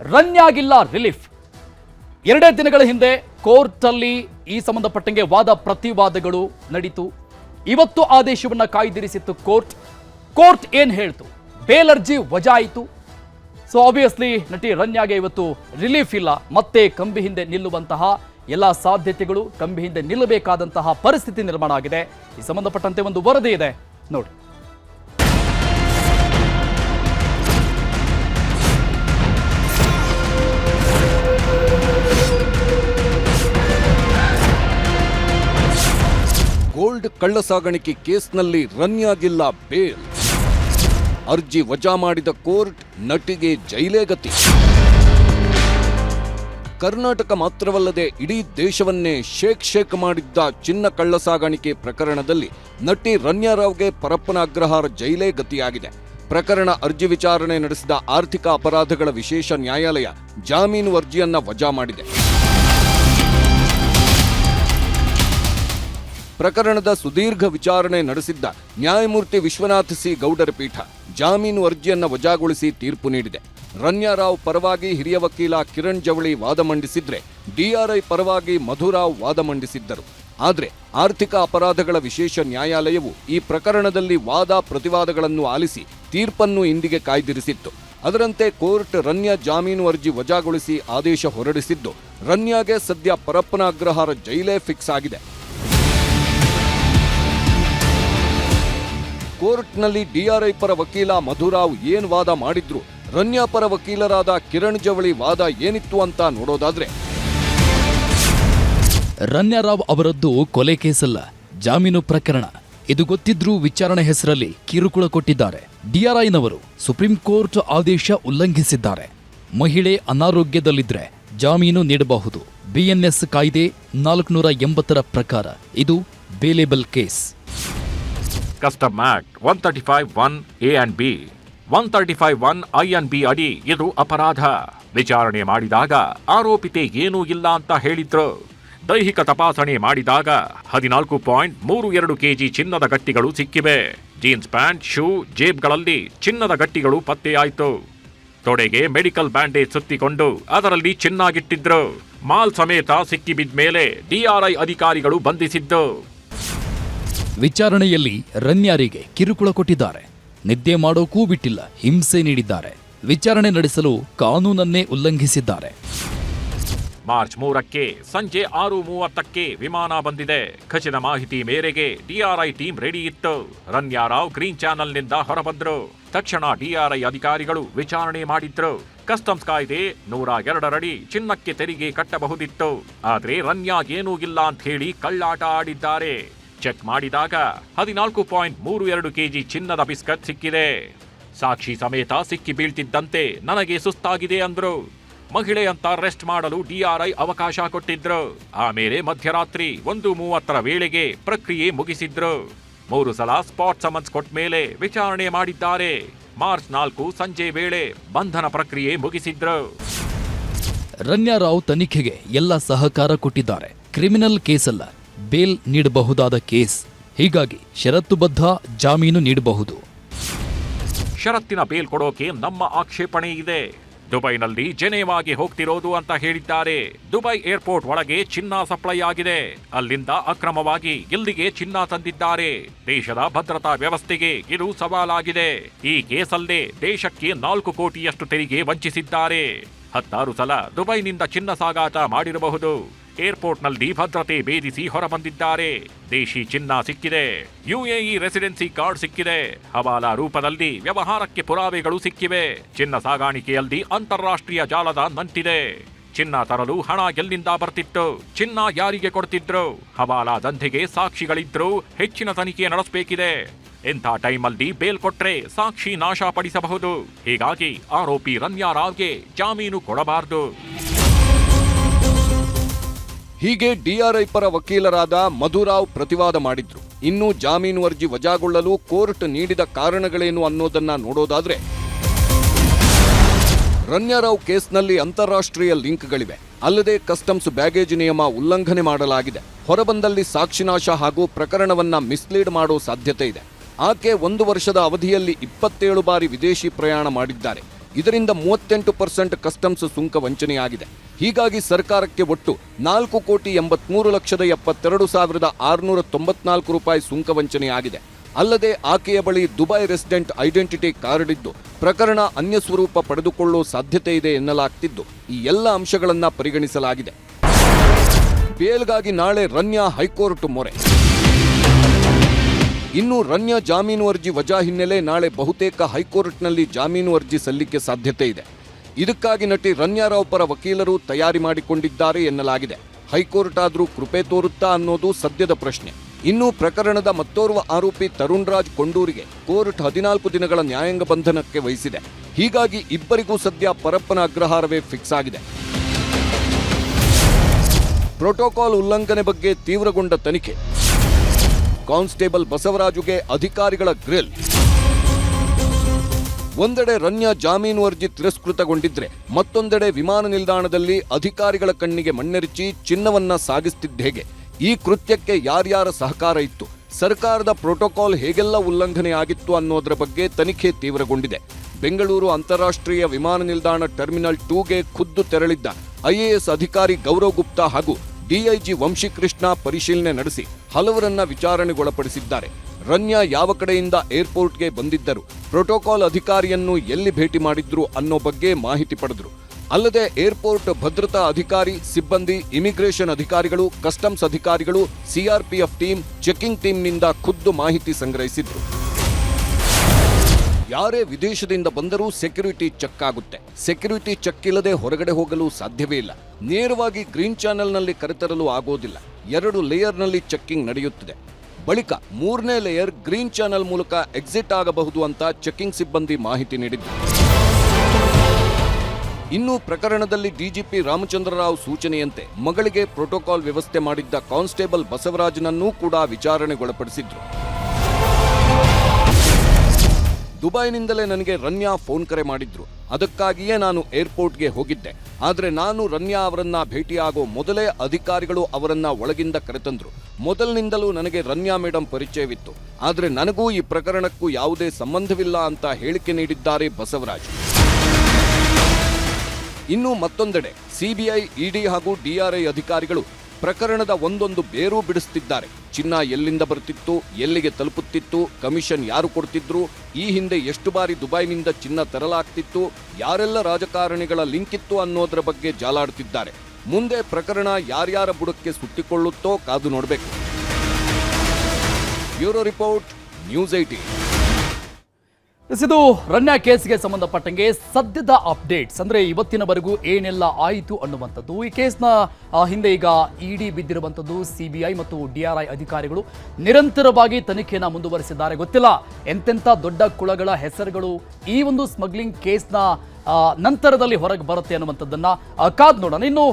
ರನ್ಯಾಗಿಲ್ಲ relief. ಎರಡೇ ದಿನಗಳ ಹಿಂದೆ ಕೋರ್ಟಲ್ಲಿ ಈ ಸಂಬಂಧಪಟ್ಟಂಗೆ ವಾದ ಪ್ರತಿವಾದಗಳು ನಡೀತು. ಇವತ್ತು ಆದೇಶವನ್ನ ಕಾಯ್ದಿರಿಸಿತ್ತು ಕೋರ್ಟ್. ಕೋರ್ಟ್ ಏನು ಹೇಳ್ತು? ಬೇಲರ್ಜಿ ವಜಾ ಆಯಿತು ಸೊ ಆಬ್ವಿಯಸ್ಲಿ ನಟಿ ರನ್ಯಾಗೆ ಇವತ್ತು ರಿಲೀಫ್ ಇಲ್ಲ. ಮತ್ತೆ ಕಂಬಿ ಹಿಂದೆ ನಿಲ್ಲುವಂತಹ ಎಲ್ಲ ಸಾಧ್ಯತೆಗಳು, ಕಂಬಿ ಹಿಂದೆ ನಿಲ್ಲಬೇಕಾದಂತಹ ಪರಿಸ್ಥಿತಿ ನಿರ್ಮಾಣ ಆಗಿದೆ. ಈ ಸಂಬಂಧಪಟ್ಟಂತೆ ಒಂದು ವರದಿ ಇದೆ. ನೋಡಿ. ಗೋಲ್ಡ್ ಕಳ್ಳಸಾಗಣಿಕೆ ಕೇಸ್ನಲ್ಲಿ ರನ್ಯಾಗಿಲ್ಲ ಬೇಲ್. ಅರ್ಜಿ ವಜಾ ಮಾಡಿದ ಕೋರ್ಟ್ ನಟಿಗೆ ಜೈಲೇ ಗತಿ. ಕರ್ನಾಟಕ ಮಾತ್ರವಲ್ಲದೆ ಇಡೀ ದೇಶವನ್ನೇ ಶೇಕ್ ಶೇಕ್ ಮಾಡಿದ್ದ ಚಿನ್ನ ಕಳ್ಳಸಾಗಾಣಿಕೆ ಪ್ರಕರಣದಲ್ಲಿ ನಟಿ ರನ್ಯಾರಾವ್ಗೆ ಪರಪ್ಪನ ಅಗ್ರಹಾರ ಜೈಲೇ ಗತಿಯಾಗಿದೆ. ಪ್ರಕರಣ ಅರ್ಜಿ ವಿಚಾರಣೆ ನಡೆಸಿದ ಆರ್ಥಿಕ ಅಪರಾಧಗಳ ವಿಶೇಷ ನ್ಯಾಯಾಲಯ ಜಾಮೀನು ಅರ್ಜಿಯನ್ನ ವಜಾ ಮಾಡಿದೆ. ಪ್ರಕರಣದ ಸುದೀರ್ಘ ವಿಚಾರಣೆ ನಡೆಸಿದ್ದ ನ್ಯಾಯಮೂರ್ತಿ ವಿಶ್ವನಾಥ್ ಸಿ ಗೌಡರ ಪೀಠ ಜಾಮೀನು ಅರ್ಜಿಯನ್ನ ವಜಾಗೊಳಿಸಿ ತೀರ್ಪು ನೀಡಿದೆ. ರನ್ಯಾರಾವ್ ಪರವಾಗಿ ಹಿರಿಯ ವಕೀಲ ಕಿರಣ್ ಜವಳಿ ವಾದ ಮಂಡಿಸಿದ್ರೆ ಡಿಆರ್ಐ ಪರವಾಗಿ ಮಧುರಾವ್ ವಾದ ಮಂಡಿಸಿದ್ದರು. ಆದರೆ ಆರ್ಥಿಕ ಅಪರಾಧಗಳ ವಿಶೇಷ ನ್ಯಾಯಾಲಯವು ಈ ಪ್ರಕರಣದಲ್ಲಿ ವಾದ ಪ್ರತಿವಾದಗಳನ್ನು ಆಲಿಸಿ ತೀರ್ಪನ್ನು ಇಂದಿಗೆ ಕಾಯ್ದಿರಿಸಿತ್ತು. ಅದರಂತೆ ಕೋರ್ಟ್ ರನ್ಯ ಜಾಮೀನು ಅರ್ಜಿ ವಜಾಗೊಳಿಸಿ ಆದೇಶ ಹೊರಡಿಸಿದ್ದು, ರನ್ಯಾಗೆ ಸದ್ಯ ಪರಪ್ಪನ ಅಗ್ರಹಾರ ಜೈಲೇ ಫಿಕ್ಸ್ ಆಗಿದೆ. ಕೋರ್ಟ್ನಲ್ಲಿ ಡಿಆರ್ಐ ಪರ ವಕೀಲ ಮಧುರಾವ್ ಏನ್ ವಾದ ಮಾಡಿದ್ರು? ರನ್ಯಾ ಪರ ವಕೀಲರಾದ ಕಿರಣ್ ಜವಳಿ ವಾದ ಏನಿತ್ತು ಅಂತ ನೋಡೋದಾದ್ರೆ. ರನ್ಯಾರಾವ್ ಅವರದ್ದು ಕೊಲೆ ಕೇಸಲ್ಲ, ಜಾಮೀನು ಪ್ರಕರಣ. ಇದು ಗೊತ್ತಿದ್ರೂ ವಿಚಾರಣೆ ಹೆಸರಲ್ಲಿ ಕಿರುಕುಳ ಕೊಟ್ಟಿದ್ದಾರೆ. ಡಿಆರ್ಐನವರು ಸುಪ್ರೀಂ ಕೋರ್ಟ್ ಆದೇಶ ಉಲ್ಲಂಘಿಸಿದ್ದಾರೆ. ಮಹಿಳೆ ಅನಾರೋಗ್ಯದಲ್ಲಿದ್ರೆ ಜಾಮೀನು ನೀಡಬಹುದು. ಬಿಎನ್ಎಸ್ ಕಾಯ್ದೆ ನಾಲ್ಕುನೂರ ಎಂಬತ್ತರ ಪ್ರಕಾರ. ಇದು bailable case. Custom act one thirty five one A and B one thirty five one I and B ಅಡಿ ಇದು ಅಪರಾಧ. ವಿಚಾರಣೆ ಮಾಡಿದಾಗ ಆರೋಪಿತೆ ಏನೂ ಇಲ್ಲ ಅಂತ ಹೇಳಿದ್ರು. ದೈಹಿಕ ತಪಾಸಣೆ ಮಾಡಿದಾಗ ಹದಿನಾಲ್ಕು ಪಾಯಿಂಟ್ ಮೂರು ಎರಡು ಕೆಜಿ ಚಿನ್ನದ ಗಟ್ಟಿಗಳು ಸಿಕ್ಕಿವೆ. ಜೀನ್ಸ್ ಪ್ಯಾಂಟ್, ಶೂ, ಜೇಬ್ಗಳಲ್ಲಿ ಚಿನ್ನದ ಗಟ್ಟಿಗಳು ಪತ್ತೆಯಾಯಿತು ತೊಡೆಗೆ ಮೆಡಿಕಲ್ ಬ್ಯಾಂಡೇಜ್ ಸುತ್ತಿಕೊಂಡು ಅದರಲ್ಲಿ ಚಿನ್ನಾಗಿಟ್ಟಿದ್ರು. ಮಾಲ್ ಸಮೇತ ಸಿಕ್ಕಿಬಿದ್ದ ಮೇಲೆ ಡಿಆರ್ಐ ಅಧಿಕಾರಿಗಳು ಬಂಧಿಸಿದ್ದು. ವಿಚಾರಣೆಯಲ್ಲಿ ರನ್ಯಾರಿಗೆ ಕಿರುಕುಳ ಕೊಟ್ಟಿದ್ದಾರೆ. ನಿದ್ದೆ ಮಾಡೋಕೂ ಬಿಟ್ಟಿಲ್ಲ ಹಿಂಸೆ ನೀಡಿದ್ದಾರೆ. ವಿಚಾರಣೆ ನಡೆಸಲು ಕಾನೂನನ್ನೇ ಉಲ್ಲಂಘಿಸಿದ್ದಾರೆ. ಮಾರ್ಚ್ ಮೂರಕ್ಕೆ ಸಂಜೆ ಆರು ಮೂವತ್ತಕ್ಕೆ ವಿಮಾನ ಬಂದಿದೆ. ಖಚಿತ ಮಾಹಿತಿ ಮೇರೆಗೆ ಡಿಆರ್ಐ ಟೀಮ್ ರೆಡಿ ಇತ್ತು. ರನ್ಯಾರಾವ್ ಗ್ರೀನ್ ಚಾನೆಲ್ನಿಂದ ಹೊರಬಂದ್ರು. ತಕ್ಷಣ ಡಿಆರ್ಐ ಅಧಿಕಾರಿಗಳು ವಿಚಾರಣೆ ಮಾಡಿದ್ರು. ಕಸ್ಟಮ್ಸ್ ಕಾಯ್ದೆ ನೂರ ಎರಡರಡಿ ಚಿನ್ನಕ್ಕೆ ತೆರಿಗೆ ಕಟ್ಟಬಹುದಿತ್ತು. ಆದ್ರೆ ರನ್ಯಾ ಏನೂ ಇಲ್ಲ ಅಂತ ಹೇಳಿ ಕಳ್ಳಾಟ ಆಡಿದ್ದಾರೆ. ಚೆಕ್ ಮಾಡಿದಾಗ ಹದಿನಾಲ್ಕು ಪಾಯಿಂಟ್ ಮೂರು ಎರಡು ಕೆಜಿ ಚಿನ್ನದ ಬಿಸ್ಕತ್ ಸಿಕ್ಕಿದೆ. ಸಾಕ್ಷಿ ಸಮೇತ ಸಿಕ್ಕಿ ಬೀಳ್ತಿದ್ದಂತೆ ನನಗೆ ಸುಸ್ತಾಗಿದೆ ಅಂದ್ರು. ಮಹಿಳೆ ಅಂತ ರೆಸ್ಟ್ ಮಾಡಲು ಡಿಆರ್ಐ ಅವಕಾಶ ಕೊಟ್ಟಿದ್ರು. ಆಮೇಲೆ ಮಧ್ಯರಾತ್ರಿ ಒಂದು ಮೂವತ್ತರ ವೇಳೆಗೆ ಪ್ರಕ್ರಿಯೆ ಮುಗಿಸಿದ್ರು. ಮೂರು ಸಲ ಸ್ಪಾಟ್ ಸಮನ್ಸ್ ಕೊಟ್ಟ ಮೇಲೆ ವಿಚಾರಣೆ ಮಾಡಿದ್ದಾರೆ. ಮಾರ್ಚ್ ನಾಲ್ಕು ಸಂಜೆ ವೇಳೆ ಬಂಧನ ಪ್ರಕ್ರಿಯೆ ಮುಗಿಸಿದ್ರು. ರನ್ಯಾರಾವ್ ತನಿಖೆಗೆ ಎಲ್ಲ ಸಹಕಾರ ಕೊಟ್ಟಿದ್ದಾರೆ. ಕ್ರಿಮಿನಲ್ ಕೇಸಲ್ಲ. ಬೇಲ್ ನೀಡಬಹುದಾದ ಕೇಸ್. ಹೀಗಾಗಿ ಷರತ್ತುಬದ್ಧ ಜಾಮೀನು ನೀಡಬಹುದು. ಷರತ್ತಿನ ಬೇಲ್ ಕೊಡೋಕೆ ನಮ್ಮ ಆಕ್ಷೇಪಣೆ ಇದೆ. ದುಬೈನಲ್ಲಿ ಜನೇವಾಗಿ ಹೋಗ್ತಿರೋದು ಅಂತ ಹೇಳಿದ್ದಾರೆ. ದುಬೈ ಏರ್ಪೋರ್ಟ್ ಒಳಗೆ ಚಿನ್ನ ಸಪ್ಲೈ ಆಗಿದೆ. ಅಲ್ಲಿಂದ ಅಕ್ರಮವಾಗಿ ಇಲ್ಲಿಗೆ ಚಿನ್ನ ತಂದಿದ್ದಾರೆ? ದೇಶದ ಭದ್ರತಾ ವ್ಯವಸ್ಥೆಗೆ ಇದು ಸವಾಲಾಗಿದೆ. ಈ ಕೇಸಲ್ಲೇ ದೇಶಕ್ಕೆ ನಾಲ್ಕು ಕೋಟಿಯಷ್ಟು ತೆರಿಗೆ ವಂಚಿಸಿದ್ದಾರೆ. ಹತ್ತಾರು ಸಲ ದುಬೈನಿಂದ ಚಿನ್ನ ಸಾಗಾಟ ಮಾಡಿರಬಹುದು. ಏರ್ಪೋರ್ಟ್ನಲ್ಲಿ ಭದ್ರತೆ ಭೇದಿಸಿ ಹೊರಬಂದಿದ್ದಾರೆ. ದೇಶಿ ಚಿನ್ನ ಸಿಕ್ಕಿದೆ. ಯುಎಇ ರೆಸಿಡೆನ್ಸಿ ಕಾರ್ಡ್ ಸಿಕ್ಕಿದೆ. ಹವಾಲಾ ರೂಪದಲ್ಲಿ ವ್ಯವಹಾರಕ್ಕೆ ಪುರಾವೆಗಳು ಸಿಕ್ಕಿವೆ. ಚಿನ್ನ ಸಾಗಾಣಿಕೆಯಲ್ಲಿ ಅಂತಾರಾಷ್ಟ್ರೀಯ ಜಾಲದ ನಂಟಿದೆ ಚಿನ್ನ ತರಲು ಹಣ ಎಲ್ಲಿಂದ ಬರ್ತಿತ್ತು? ಚಿನ್ನ ಯಾರಿಗೆ ಕೊಡ್ತಿದ್ರು? ಹವಾಲಾ ದಂಧೆಗೆ ಸಾಕ್ಷಿಗಳಿದ್ರು ಹೆಚ್ಚಿನ ತನಿಖೆ ನಡೆಸಬೇಕಿದೆ. ಇಂಥ ಟೈಮಲ್ಲಿ ಬೇಲ್ ಕೊಟ್ರೆ ಸಾಕ್ಷಿ ನಾಶ ಪಡಿಸಬಹುದು? ಹೀಗಾಗಿ ಆರೋಪಿ ರನ್ಯಾರಾವ್ಗೆ ಜಾಮೀನು ಕೊಡಬಾರದು. ಹೀಗೆ ಡಿಆರ್ಐ ಪರ ವಕೀಲರಾದ ಮಧುರಾವ್ ಪ್ರತಿವಾದ ಮಾಡಿದ್ರು. ಇನ್ನು ಜಾಮೀನು ಅರ್ಜಿ ವಜಾಗೊಳ್ಳಲು ಕೋರ್ಟ್ ನೀಡಿದ ಕಾರಣಗಳೇನು ಅನ್ನೋದನ್ನ ನೋಡೋದಾದ್ರೆ ರಣ್ಯರಾವ್ ಕೇಸ್ನಲ್ಲಿ ಅಂತಾರಾಷ್ಟ್ರೀಯ ಲಿಂಕ್ಗಳಿವೆ. ಅಲ್ಲದೆ ಕಸ್ಟಮ್ಸ್ ಬ್ಯಾಗೇಜ್ ನಿಯಮ ಉಲ್ಲಂಘನೆ ಮಾಡಲಾಗಿದೆ. ಹೊರಬಂದಲ್ಲಿ ಸಾಕ್ಷಿನಾಶ ಹಾಗೂ ಪ್ರಕರಣವನ್ನ ಮಿಸ್ಲೀಡ್ ಮಾಡೋ ಸಾಧ್ಯತೆ ಇದೆ. ಆಕೆ ಒಂದು ವರ್ಷದ ಅವಧಿಯಲ್ಲಿ ಇಪ್ಪತ್ತೇಳು ಬಾರಿ ವಿದೇಶಿ ಪ್ರಯಾಣ ಮಾಡಿದ್ದಾರೆ. ಇದರಿಂದ ಮೂವತ್ತೆಂಟು ಪರ್ಸೆಂಟ್ ಕಸ್ಟಮ್ಸ್ ಸುಂಕ ವಂಚನೆಯಾಗಿದೆ. ಹೀಗಾಗಿ ಸರ್ಕಾರಕ್ಕೆ ಒಟ್ಟು ನಾಲ್ಕು ಕೋಟಿ ಎಂಬತ್ಮೂರು ಲಕ್ಷದ ಎಪ್ಪತ್ತೆರಡು ಸಾವಿರದ ಆರುನೂರ ತೊಂಬತ್ನಾಲ್ಕು ರೂಪಾಯಿ ಸುಂಕ ವಂಚನೆಯಾಗಿದೆ. ಅಲ್ಲದೆ ಆಕೆಯ ಬಳಿ ದುಬೈ ರೆಸಿಡೆಂಟ್ ಐಡೆಂಟಿಟಿ ಕಾರ್ಡ್ ಇದ್ದು ಪ್ರಕರಣ ಅನ್ಯ ಸ್ವರೂಪ ಪಡೆದುಕೊಳ್ಳುವ ಸಾಧ್ಯತೆ ಇದೆ ಎನ್ನಲಾಗ್ತಿದ್ದು. ಈ ಎಲ್ಲ ಅಂಶಗಳನ್ನು ಪರಿಗಣಿಸಲಾಗಿದೆ. ಬೇಲ್ಗಾಗಿ ನಾಳೆ ರನ್ಯಾ ಹೈಕೋರ್ಟ್ ಮೊರೆ. ಇನ್ನು ರನ್ಯ ಜಾಮೀನು ಅರ್ಜಿ ವಜಾ ಹಿನ್ನೆಲೆ ನಾಳೆ ಬಹುತೇಕ ಹೈಕೋರ್ಟ್ನಲ್ಲಿ ಜಾಮೀನು ಅರ್ಜಿ ಸಲ್ಲಿಕೆ ಸಾಧ್ಯತೆ ಇದೆ. ಇದಕ್ಕಾಗಿ ನಟಿ ರನ್ಯಾರಾವ್ ಪರ ವಕೀಲರು ತಯಾರಿ ಮಾಡಿಕೊಂಡಿದ್ದಾರೆ ಎನ್ನಲಾಗಿದೆ. ಹೈಕೋರ್ಟ್ ಆದರೂ ಕೃಪೆ ತೋರುತ್ತಾ ಅನ್ನೋದು ಸದ್ಯದ ಪ್ರಶ್ನೆ. ಇನ್ನು ಪ್ರಕರಣದ ಮತ್ತೋರ್ವ ಆರೋಪಿ ತರುಣ್ ರಾಜ್ ಕೊಂಡೂರಿಗೆ ಕೋರ್ಟ್ ಹದಿನಾಲ್ಕು ದಿನಗಳ ನ್ಯಾಯಾಂಗ ಬಂಧನಕ್ಕೆ ವಹಿಸಿದೆ. ಹೀಗಾಗಿ ಇಬ್ಬರಿಗೂ ಸದ್ಯ ಪರಪ್ಪನ ಅಗ್ರಹಾರವೇ ಫಿಕ್ಸ್ ಆಗಿದೆ. ಪ್ರೋಟೋಕಾಲ್ ಉಲ್ಲಂಘನೆ ಬಗ್ಗೆ ತೀವ್ರಗೊಂಡ ತನಿಖೆ. ಕಾನ್ಸ್ಟೇಬಲ್ ಬಸವರಾಜುಗೆ ಅಧಿಕಾರಿಗಳ ಗ್ರಿಲ್. ಒಂದೆಡೆ ರನ್ಯ ಜಾಮೀನು ಅರ್ಜಿ ತಿರಸ್ಕೃತಗೊಂಡಿದ್ರೆ ಮತ್ತೊಂದೆಡೆ ವಿಮಾನ ನಿಲ್ದಾಣದಲ್ಲಿ ಅಧಿಕಾರಿಗಳ ಕಣ್ಣಿಗೆ ಮಣ್ಣೆರಚಿ ಚಿನ್ನವನ್ನ ಸಾಗಿಸ್ತಿದ್ದ ಹೇಗೆ? ಈ ಕೃತ್ಯಕ್ಕೆ ಯಾರ್ಯಾರ ಸಹಕಾರ ಇತ್ತು? ಸರ್ಕಾರದ ಪ್ರೋಟೋಕಾಲ್ ಹೇಗೆಲ್ಲ ಉಲ್ಲಂಘನೆ ಆಗಿತ್ತು ಅನ್ನೋದರ ಬಗ್ಗೆ ತನಿಖೆ ತೀವ್ರಗೊಂಡಿದೆ. ಬೆಂಗಳೂರು ಅಂತಾರಾಷ್ಟ್ರೀಯ ವಿಮಾನ ನಿಲ್ದಾಣ ಟರ್ಮಿನಲ್ ಟೂಗೆ ಖುದ್ದು ತೆರಳಿದ್ದ ಐಎಎಸ್ ಅಧಿಕಾರಿ ಗೌರವ್ ಗುಪ್ತಾ ಹಾಗೂ ಡಿಐಜಿ ವಂಶಿಕೃಷ್ಣ ಪರಿಶೀಲನೆ ನಡೆಸಿ ಹಲವರನ್ನ ವಿಚಾರಣೆಗೊಳಪಡಿಸಿದ್ದಾರೆ. ರನ್ಯಾ ಯಾವ ಕಡೆಯಿಂದ ಏರ್ಪೋರ್ಟ್ಗೆ ಬಂದಿದ್ದರು? ಪ್ರೋಟೋಕಾಲ್ ಅಧಿಕಾರಿಯನ್ನು ಎಲ್ಲಿ ಭೇಟಿ ಮಾಡಿದ್ರು ಅನ್ನೋ ಬಗ್ಗೆ ಮಾಹಿತಿ ಪಡೆದರು. ಅಲ್ಲದೆ ಏರ್ಪೋರ್ಟ್ ಭದ್ರತಾ ಅಧಿಕಾರಿ, ಸಿಬ್ಬಂದಿ, ಇಮಿಗ್ರೇಷನ್ ಅಧಿಕಾರಿಗಳು, ಕಸ್ಟಮ್ಸ್ ಅಧಿಕಾರಿಗಳು, ಸಿಆರ್ಪಿಎಫ್ ಟೀಮ್, ಚೆಕಿಂಗ್ ಟೀಮ್ನಿಂದ ಖುದ್ದು ಮಾಹಿತಿ ಸಂಗ್ರಹಿಸಿದ್ರು. ಯಾರೇ ವಿದೇಶದಿಂದ ಬಂದರೂ ಸೆಕ್ಯೂರಿಟಿ ಚೆಕ್ ಆಗುತ್ತೆ. ಸೆಕ್ಯೂರಿಟಿ ಚೆಕ್ ಇಲ್ಲದೆ ಹೊರಗಡೆ ಹೋಗಲು ಸಾಧ್ಯವೇ ಇಲ್ಲ. ನೇರವಾಗಿ ಗ್ರೀನ್ ಚಾನೆಲ್ನಲ್ಲಿ ಕರೆತರಲು ಆಗೋದಿಲ್ಲ. ಎರಡು ಲೇಯರ್ನಲ್ಲಿ ಚೆಕ್ಕಿಂಗ್ ನಡೆಯುತ್ತಿದೆ. ಬಳಿಕ ಮೂರನೇ ಲೇಯರ್ ಗ್ರೀನ್ ಚಾನೆಲ್ ಮೂಲಕ ಎಕ್ಸಿಟ್ ಆಗಬಹುದು ಅಂತ ಚೆಕ್ಕಿಂಗ್ ಸಿಬ್ಬಂದಿ ಮಾಹಿತಿ ನೀಡಿದ್ದು. ಇನ್ನು ಪ್ರಕರಣದಲ್ಲಿ ಡಿಜಿಪಿ ರಾಮಚಂದ್ರರಾವ್ ಸೂಚನೆಯಂತೆ ಮಗಳಿಗೆ ಪ್ರೋಟೋಕಾಲ್ ವ್ಯವಸ್ಥೆ ಮಾಡಿದ್ದ ಕಾನ್ಸ್ಟೇಬಲ್ ಬಸವರಾಜನನ್ನೂ ಕೂಡ ವಿಚಾರಣೆಗೊಳಪಡಿಸಿದ್ರು. ದುಬೈನಿಂದಲೇ ನನಗೆ ರನ್ಯಾ ಫೋನ್ ಕರೆ ಮಾಡಿದ್ರು. ಅದಕ್ಕಾಗಿಯೇ ನಾನು ಏರ್ಪೋರ್ಟ್ಗೆ ಹೋಗಿದ್ದೆ. ಆದರೆ ನಾನು ರನ್ಯಾ ಅವರನ್ನ ಭೇಟಿಯಾಗೋ ಮೊದಲೇ ಅಧಿಕಾರಿಗಳು ಅವರನ್ನ ಒಳಗಿಂದ ಕರೆತಂದ್ರು ಮೊದಲಿನಿಂದಲೂ ನನಗೆ ರನ್ಯಾ ಮೇಡಂ ಪರಿಚಯವಿತ್ತು. ಆದರೆ ನನಗೂ ಈ ಪ್ರಕರಣಕ್ಕೂ ಯಾವುದೇ ಸಂಬಂಧವಿಲ್ಲ ಅಂತ ಹೇಳಿಕೆ ನೀಡಿದ್ದಾರೆ ಬಸವರಾಜ್. ಇನ್ನು ಮತ್ತೊಂದೆಡೆ, ಸಿಬಿಐ, ಇಡಿ ಹಾಗೂ ಡಿಆರ್ಐ ಅಧಿಕಾರಿಗಳು ಪ್ರಕರಣದ ಒಂದೊಂದು ಬೇರು ಬಿಡಿಸುತ್ತಿದ್ದಾರೆ ಚಿನ್ನ ಎಲ್ಲಿಂದ ಬರ್ತಿತ್ತು ಎಲ್ಲಿಗೆ ತಲುಪುತ್ತಿತ್ತು ಕಮಿಷನ್ ಯಾರು ಕೊಡ್ತಿದ್ರು ಈ ಹಿಂದೆ ಎಷ್ಟು ಬಾರಿ ದುಬೈನಿಂದ ಚಿನ್ನ ತರಲಾಗ್ತಿತ್ತು ಯಾರೆಲ್ಲ ರಾಜಕಾರಣಿಗಳ ಲಿಂಕ್ ಇತ್ತು ಅನ್ನೋದರ ಬಗ್ಗೆ ಜಾಲಾಡುತ್ತಿದ್ದಾರೆ ಮುಂದೆ ಪ್ರಕರಣ ಯಾರ್ಯಾರ ಬುಡಕ್ಕೆ ಸುತ್ತಿಕೊಳ್ಳುತ್ತೋ ಕಾದು ನೋಡಬೇಕು. ಬ್ಯೂರೋ ರಿಪೋರ್ಟ್ ನ್ಯೂಸ್ ಎಸ್, ಇದು ರನ್ಯಾ ಕೇಸ್ಗೆ ಸಂಬಂಧಪಟ್ಟಂಗೆ ಸದ್ಯದ ಅಪ್ಡೇಟ್ಸ್. ಅಂದ್ರೆ ಇವತ್ತಿನವರೆಗೂ ಏನೆಲ್ಲ ಆಯಿತು ಅನ್ನುವಂಥದ್ದು. ಈ ಕೇಸ್ನ ಹಿಂದೆ ಈಗ ಇಡಿ ಬಿದ್ದಿರುವಂಥದ್ದು ಸಿಬಿಐ ಮತ್ತು ಡಿ ಆರ್ ಐ ಅಧಿಕಾರಿಗಳು ನಿರಂತರವಾಗಿ ತನಿಖೆಯನ್ನು ಮುಂದುವರಿಸಿದ್ದಾರೆ. ಗೊತ್ತಿಲ್ಲ ಎಂತೆಂಥ ದೊಡ್ಡ ಕುಳಗಳ ಹೆಸರುಗಳು ಈ ಒಂದು ಸ್ಮಗ್ಲಿಂಗ್ ಕೇಸ್ನ ನಂತರದಲ್ಲಿ ಹೊರಗೆ ಬರುತ್ತೆ ಅನ್ನುವಂಥದ್ದನ್ನು ಕಾದ್ ನೋಡೋಣ. ಇನ್ನು